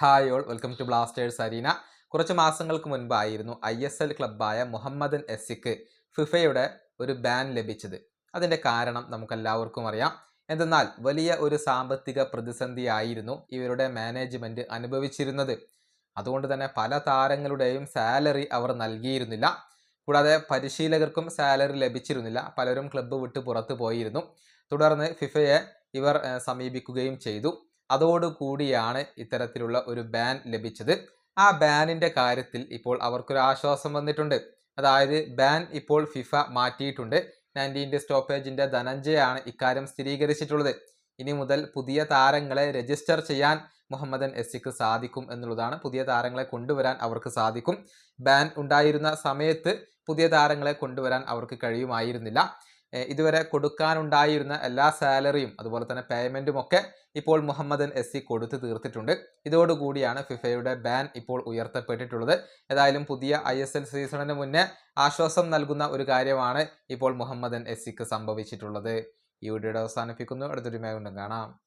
Hi all welcome to Blasters Arena. കുറച്ച് മാസങ്ങൾക്ക് മുൻപായിരുന്നു I S L ക്ലബ്ബായ മുഹമ്മദൻ എസ്സിക്ക് ഫിഫയുടെ ഒരു ബാൻ ലഭിച്ചത്. അതിന്റെ കാരണം നമുക്കെല്ലാവർക്കും അറിയാം. എന്തെന്നാൽ വലിയ ഒരു സാമ്പത്തിക പ്രതിസന്ധിയായിരുന്നു ഇവരുടെ മാനേജ്മെന്റ് അനുഭവിച്ചിരുന്നത്. അതുകൊണ്ട് തന്നെ പല താരങ്ങളുടെയും സാലറി അവർ നൽകിയിരുന്നില്ല. കൂടാതെ പരിശീലകർക്കും സാലറി ലഭിച്ചിരുന്നില്ല. പലരും ക്ലബ്ബ് വിട്ട് പുറത്തു പോയിരുന്നു. തുടർന്ന് ഫിഫയെ ഇവർ സമീപിക്കുകയും ചെയ്തു. അതോടുകൂടിയാണ് ഇത്തരത്തിലുള്ള ഒരു ബാൻ ലഭിച്ചത്. ആ ബാനിന്റെ കാര്യത്തിൽ ഇപ്പോൾ അവർക്കൊരു ആശ്വാസം വന്നിട്ടുണ്ട്. അതായത് ബാൻ ഇപ്പോൾ ഫിഫ മാറ്റിയിട്ടുണ്ട്. നയന്റീന്റെ സ്റ്റോപ്പേജിന്റെ ധനഞ്ജയാണ് ഇക്കാര്യം സ്ഥിരീകരിച്ചിട്ടുള്ളത്. ഇനി മുതൽ പുതിയ താരങ്ങളെ രജിസ്റ്റർ ചെയ്യാൻ മുഹമ്മദൻ എസ്സിക്ക് സാധിക്കും എന്നുള്ളതാണ് പുതിയ താരങ്ങളെ കൊണ്ടുവരാൻ അവർക്ക് സാധിക്കും. ബാൻ ഉണ്ടായിരുന്ന സമയത്ത് പുതിയ താരങ്ങളെ കൊണ്ടുവരാൻ അവർക്ക് കഴിയുമായിരുന്നില്ല. ഇതുവരെ കൊടുക്കാനുണ്ടായിരുന്ന എല്ലാ സാലറിയും അതുപോലെ തന്നെ പേയ്മെന്റും ഒക്കെ ഇപ്പോൾ മുഹമ്മദൻ എസ് സി കൊടുത്തു തീർത്തിട്ടുണ്ട്. ഇതോടുകൂടിയാണ് ഫിഫയുടെ ബാൻ ഇപ്പോൾ ഉയർത്തപ്പെട്ടിട്ടുള്ളത്. ഏതായാലും പുതിയ ഐ എസ് എൽ സീസണിന് മുന്നേ ആശ്വാസം നൽകുന്ന ഒരു കാര്യമാണ് ഇപ്പോൾ മുഹമ്മദൻ എസ് സിക്ക് സംഭവിച്ചിട്ടുള്ളത്. ഈ വീഡിയോയുടെ അവസാനിപ്പിക്കുന്നു. അടുത്തൊരു മേഖല കാണാം.